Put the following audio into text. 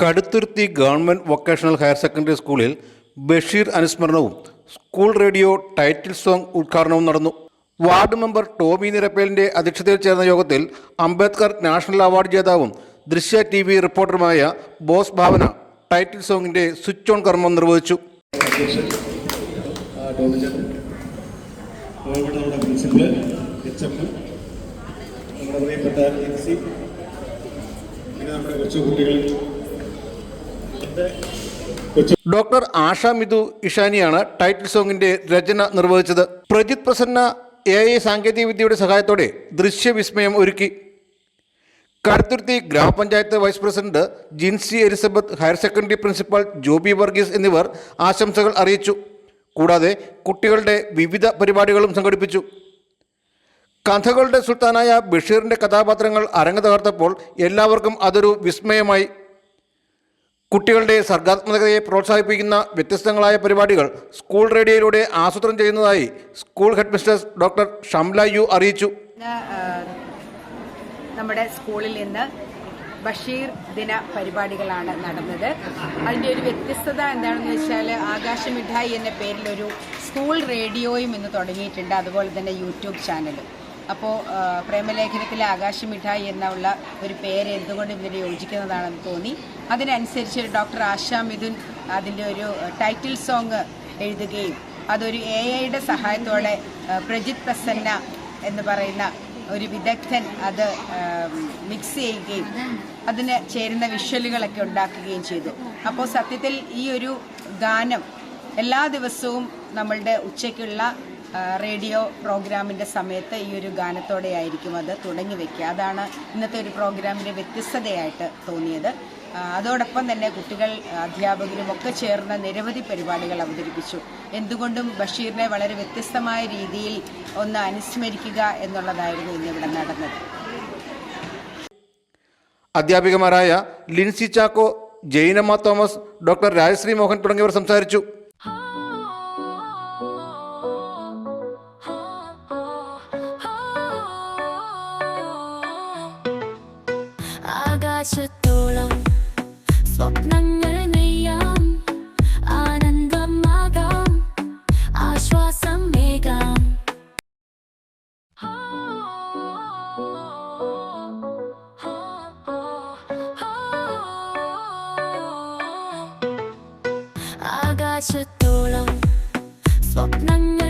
Kaduthuruthy government vocational higher secondary സ്കൂളിൽ ബഷീർ അനുസ്മരണവും school radio title song ഉദ്ഘാടനവും നടന്നു. വാർഡ് മെമ്പർ ടോമി നിരപ്പേലിന്റെ അധ്യക്ഷതയിൽ ചേർന്ന യോഗത്തിൽ അംബേദ്കർ നാഷണൽ അവാർഡ് ജേതാവും ദൃശ്യ ടി വി റിപ്പോർട്ടറുമായ ബോസ് ഭാവന ടൈറ്റിൽ സോങ്ങിന്റെ സ്വിച്ച് ഓൺ കർമ്മം നിർവഹിച്ചു. നമ്മുടെ പ്രിയപ്പെട്ട നമ്മുടെ കൊച്ചു ഡോക്ടർ ആഷ മിതു ഇഷാനിയാണ് ടൈറ്റിൽ സോങ്ങിന്റെ രചന നിർവഹിച്ചത്. പ്രജിത് പ്രസന്ന എ ഐ സാങ്കേതിക വിദ്യയുടെ സഹായത്തോടെ ദൃശ്യവിസ്മയം ഒരുക്കി. കടുത്തുരുത്തി ഗ്രാമപഞ്ചായത്ത് vice president Jincy Elizabeth higher secondary principal Joby Varghese എന്നിവർ ആശംസകൾ അറിയിച്ചു. കൂടാതെ കുട്ടികളുടെ വിവിധ പരിപാടികളും സംഘടിപ്പിച്ചു. കഥകളുടെ സുൽത്താനായ ബഷീറിന്റെ കഥാപാത്രങ്ങൾ അരങ്ങ് തകർത്തപ്പോൾ എല്ലാവർക്കും അതൊരു വിസ്മയമായി. കുട്ടികളുടെ സർഗാത്മകതയെ പ്രോത്സാഹിപ്പിക്കുന്ന വ്യത്യസ്തങ്ങളായ പരിപാടികൾ സ്കൂൾ റേഡിയോയിലൂടെ ആസൂത്രണം ചെയ്യുന്നതായി school head mistress doctor Shamla U അറിയിച്ചു. നമ്മുടെ സ്കൂളിൽ നിന്ന് ബഷീർ ദിന പരിപാടികളാണ് നടന്നത്. അതിന്റെ ഒരു വ്യത്യസ്തത എന്താണെന്ന് വെച്ചാൽ ആകാശ മിഠായി എന്ന പേരിൽ ഒരു സ്കൂൾ റേഡിയോയും ഇന്ന് തുടങ്ങിയിട്ടുണ്ട്. അതുപോലെ തന്നെ യൂട്യൂബ് ചാനലും. അപ്പോൾ പ്രേമലേഖനത്തിലെ ആകാശ മിഠായി എന്നുള്ള ഒരു പേര് എന്തുകൊണ്ട് ഇതിന് യോജിക്കുന്നതാണെന്ന് തോന്നി. അതിനനുസരിച്ച് ഡോക്ടർ ആശാ മിഥുൻ അതിന്റെ ഒരു ടൈറ്റിൽ സോങ് എഴുതുകയും അതൊരു എ ഐയുടെ സഹായത്തോടെ പ്രജിത് പ്രസന്ന എന്ന് പറയുന്ന ഒരു വിദഗ്ധൻ അത് മിക്സ് ചെയ്യുകയും അതിന് ചേരുന്ന വിഷ്വലുകളൊക്കെ ഉണ്ടാക്കുകയും ചെയ്തു. അപ്പോൾ സത്യത്തിൽ ഈ ഒരു ഗാനം എല്ലാ ദിവസവും നമ്മളുടെ ഉച്ചയ്ക്കുള്ള റേഡിയോ പ്രോഗ്രാമിന്റെ സമയത്ത് ഈ ഒരു ഗാനത്തോടെ ആയിരിക്കും അത് തുടങ്ങി വയ്ക്കുക അതാണ് ഇന്നത്തെ ഒരു പ്രോഗ്രാമിന്റെ വ്യത്യസ്തതയായിട്ട് തോന്നിയത്. അതോടൊപ്പം തന്നെ കുട്ടികൾ അധ്യാപകരും ഒക്കെ ചേർന്ന നിരവധി പരിപാടികൾ അവതരിപ്പിച്ചു. എന്തുകൊണ്ടും ബഷീറിനെ വളരെ വ്യത്യസ്തമായ രീതിയിൽ ഒന്ന് അനുസ്മരിക്കുക എന്നുള്ളതായിരുന്നു ഇന്നിവിടെ നടന്നത്. അധ്യാപികമാരായ ലിൻസി ചാക്കോ ജൈനമ്മ തോമസ് ഡോക്ടർ രാജശ്രീ മോഹൻ തുടങ്ങിയവർ സംസാരിച്ചു. ആകാശത്തോളം സ്വപ്നങ്ങൾ നെയ്യാം ആനന്ദമാകാം ആശ്വാസം മേകാം ആകാശത്തോളം സ്വപ്നങ്ങൾ